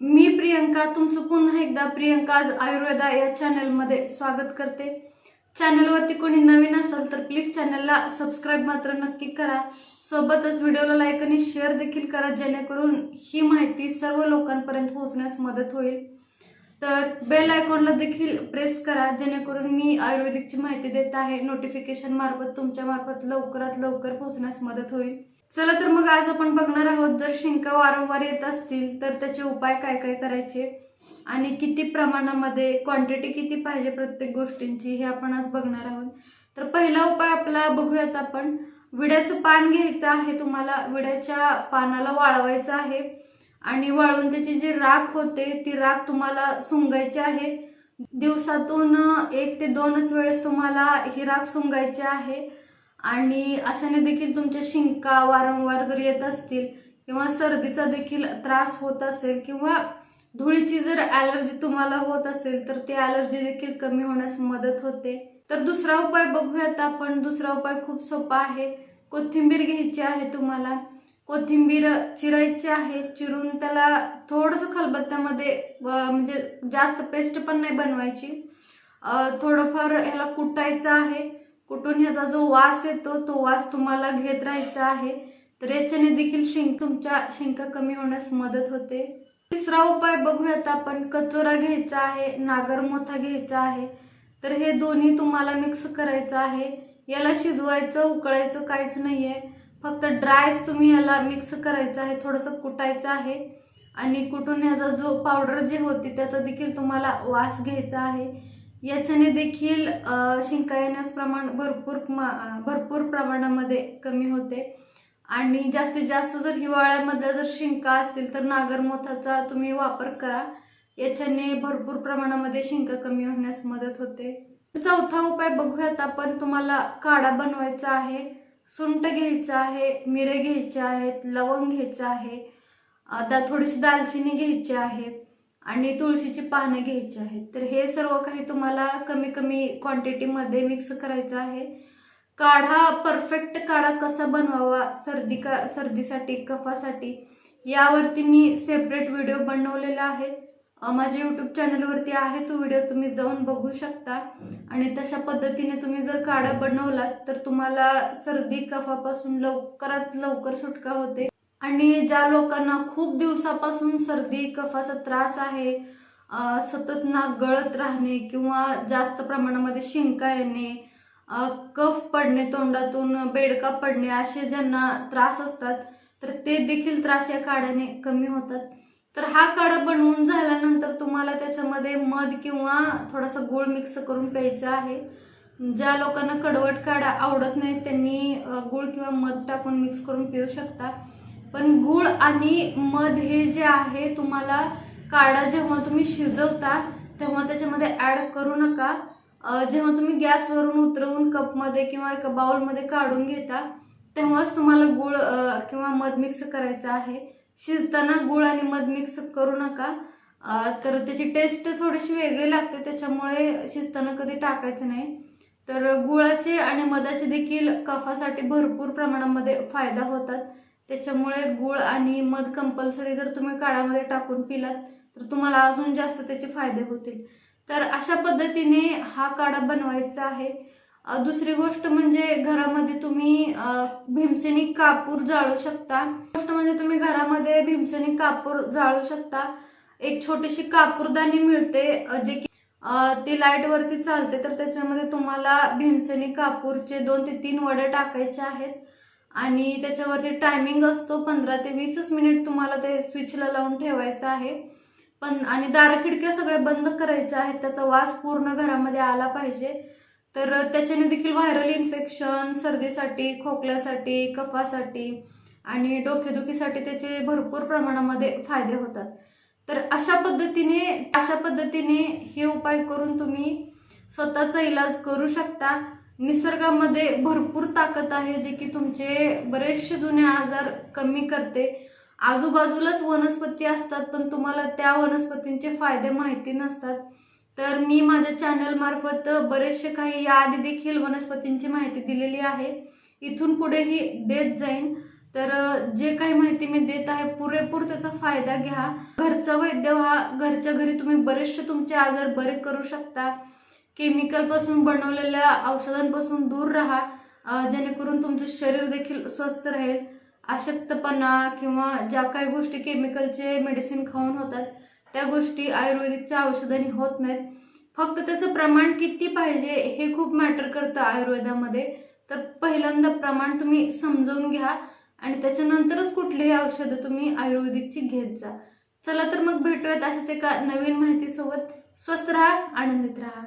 मी प्रियंका तुमचं पुन्हा एकदा प्रियंकाज आयुर्वेदा या चॅनलमध्ये स्वागत करते. चॅनलवरती कोणी नवीन असेल तर प्लीज चॅनलला सबस्क्राईब मात्र नक्की करा. सोबतच व्हिडिओला लाईक आणि शेअर देखील करा जेणेकरून ही माहिती सर्व लोकांपर्यंत पोहोचण्यास मदत होईल. तर बेल आयकॉनला देखील प्रेस करा जेणेकरून मी आयुर्वेदिकची माहिती देत आहे. नोटिफिकेशन मार्फत तुमच्या मार्फत लवकरात लवकर पोहोचण्यास मदत होईल. चला तर मग आज आपण बघणार आहोत जर शिंका वारंवार येत असतील तर त्याचे उपाय काय काय करायचे? आणि किती प्रमाणामध्ये क्वांटिटी किती पाहिजे प्रत्येक गोष्टींची हे आपण आज बघणार आहोत. तर पहिला उपाय आपला बघूयात आपण. विड्याचं पान घ्यायचं आहे तुम्हाला विड्याच्या पानाला वाळवायचं आहे. आणि वाळवून त्याची जी राख होते ती राख तुम्हाला सुंगायची आहे. दिवसातून एक ते दोनच वेळेस तुम्हाला ही राख सुंगायची आहे. आणि अशाने देखील तुमच्या शिंका वारंवार जर येत असतील किंवा सर्दीचा देखील त्रास होत असेल किंवा धुळीची जर ॲलर्जी तुम्हाला होत असेल तर ती ॲलर्जी देखील कमी होण्यास मदत होते. तर दुसरा उपाय बघूयात आपण. दुसरा उपाय खूप सोपा आहे. कोथिंबीर घ्यायची आहे तुम्हाला. कोथिंबीर चिरायची आहे. चिरून त्याला थोडंसं खलबत्त्यामध्ये व म्हणजे जास्त पेस्ट पण नाही बनवायची. थोडंफार ह्याला कुटायचं आहे. कुठून ह्याचा जो वास येतो तो वास तुम्हाला घेत राहायचा आहे. तर याच्याने देखील शिंक तुमच्या शिंका कमी होण्यास मदत होते. तिसरा उपाय बघूयात आपण. कचोरा घ्यायचा आहे नागरमोथा घ्यायचा आहे. तर हे दोन्ही तुम्हाला मिक्स करायचं आहे. याला शिजवायचं उकळायचं काहीच नाहीये. फक्त ड्रायच तुम्ही याला मिक्स करायचं आहे थोडंसं कुटायचं आहे. आणि कुटून ह्याचा जो पावडर जी होती त्याचा देखील तुम्हाला वास घ्यायचा आहे. याच्याने देखील शिंका येण्यास प्रमाण भरपूर मा- भरपूर प्रमाणामध्ये कमी होते. आणि जास्तीत जास्त जर हिवाळ्यामध्ये जर शिंका असतील तर नागरमोथाचा तुम्ही वापर करा. याच्याने भरपूर प्रमाणामध्ये शिंका कमी होण्यास मदत होते. चौथा उपाय बघूयात आपण. तुम्हाला काढा बनवायचा आहे सुंट घ्यायचं आहे मिरे घ्यायचे आहेत लवंग घ्यायचं आहे आता थोडीशी दालचिनी घ्यायची आहे. आणि तुळशीची पानं घ्यायची आहेत. तर हे सर्व काही तुम्हाला कमी कमी क्वांटिटीमध्ये मिक्स करायचं आहे. काढा परफेक्ट काढा कसा बनवावा सर्दी का सर्दीसाठी कफासाठी यावरती मी सेपरेट व्हिडिओ बनवलेला आहे. माझ्या यूट्यूब चॅनलवरती आहे तो व्हिडिओ तुम्ही जाऊन बघू शकता. आणि तशा पद्धतीने तुम्ही जर काढा बनवलात तर तुम्हाला सर्दी कफापासून लवकरात लवकर सुटका होते. आणि ज्या लोकांना खूप दिवसापासून सर्दी कफाचा त्रास आहे सतत नाक गळत राहणे किंवा जास्त प्रमाणामध्ये शिंका येणे कफ पडणे तोंडातून बेडका पडणे असे ज्यांना त्रास असतात तर ते देखील त्रास या काढ्याने कमी होतात. तर हा काढा बनवून झाल्यानंतर तुम्हाला त्याच्यामध्ये मध किंवा थोडासा गुळ मिक्स करून प्यायचा आहे. ज्या लोकांना कडवट काढा आवडत नाही त्यांनी गूळ गुळ किंवा मध टाकून मिक्स करून पिऊ शकता. पण गुळ आणि मध हे जे आहे तुम्हाला काढा जेव्हा तुम्ही शिजवता तेव्हा त्याच्यामध्ये ॲड करू नका. जेव्हा तुम्ही गॅसवरून उतरवून कपमध्ये किंवा एका बाउलमध्ये काढून घेता तेव्हाच तुम्हाला गुळ किंवा मध मिक्स करायचं आहे. शिजताना गुळ आणि मध मिक्स करू नका. तर त्याची टेस्ट थोडीशी वेगळी लागते त्याच्यामुळे शिजताना कधी टाकायचं नाही. तर गुळाचे आणि मधाचे देखील कफासाठी भरपूर प्रमाणामध्ये फायदा होतात. त्याच्यामुळे गुळ आणि मध कंपल्सरी जर तुम्ही काळामध्ये टाकून पिलात तर तुम्हाला अजून जास्त त्याचे फायदे होतील. तर अशा पद्धतीने हा काढा बनवायचा आहे. दुसरी गोष्ट म्हणजे घरामध्ये तुम्ही भीमसेनी कापूर जाळू शकता. गोष्ट म्हणजे तुम्ही घरामध्ये भीमसेनी कापूर जाळू शकता. एक छोटीशी कापूरदानी मिळते जे की ती लाइट वरती चालते. तर त्याच्यामध्ये तुम्हाला भीमसेनी कापूरचे दोन ते तीन वडे टाकायचे आहेत. आणि त्याच्यावरती टायमिंग असतो पंधरा ते वीसच मिनिट तुम्हाला ते स्विचला लावून ठेवायचं आहे. पण आणि दार खिडक्या सगळ्या बंद करायच्या आहेत त्याचा वास पूर्ण घरामध्ये आला पाहिजे. तर त्याच्याने देखील व्हायरल इन्फेक्शन सर्दीसाठी खोकल्यासाठी कफासाठी आणि डोकेदुखीसाठी त्याचे भरपूर प्रमाणामध्ये फायदे होतात. तर अशा पद्धतीने अशा पद्धतीने हे उपाय करून तुम्ही स्वतःचा इलाज करू शकता. निसर्गामध्ये भरपूर ताकद आहे जे की तुमचे बरेचसे जुने आजार कमी करते. आजूबाजूलाच वनस्पती असतात पण तुम्हाला त्या वनस्पतींचे फायदे माहिती नसतात. तर मी माझ्या चॅनलमार्फत बरेचसे काही याआधी देखील वनस्पतींची माहिती दिलेली आहे. इथून पुढेही देत जाईन. तर जे काही माहिती मी देत आहे पुरेपूर त्याचा फायदा घ्या. घरचा वैद्य हा घरच्या घरी तुम्ही बरेचसे तुमचे आजार बरे करू शकता. केमिकलपासून बनवलेल्या औषधांपासून दूर राहा जेणेकरून तुमचे शरीर देखील स्वस्थ राहील. अशक्तपणा किंवा ज्या काही गोष्टी केमिकलचे मेडिसिन खाऊन होतात त्या गोष्टी आयुर्वेदिकच्या औषधांनी होत नाहीत. फक्त त्याचं प्रमाण किती पाहिजे हे खूप मॅटर करतं आयुर्वेदामध्ये. तर पहिल्यांदा प्रमाण तुम्ही समजावून घ्या आणि त्याच्यानंतरच कुठलेही औषधं तुम्ही आयुर्वेदिकची घेत जा. चला तर मग भेटूयात अशाच एका नवीन माहितीसोबत. स्वस्त राहा आनंदित राहा.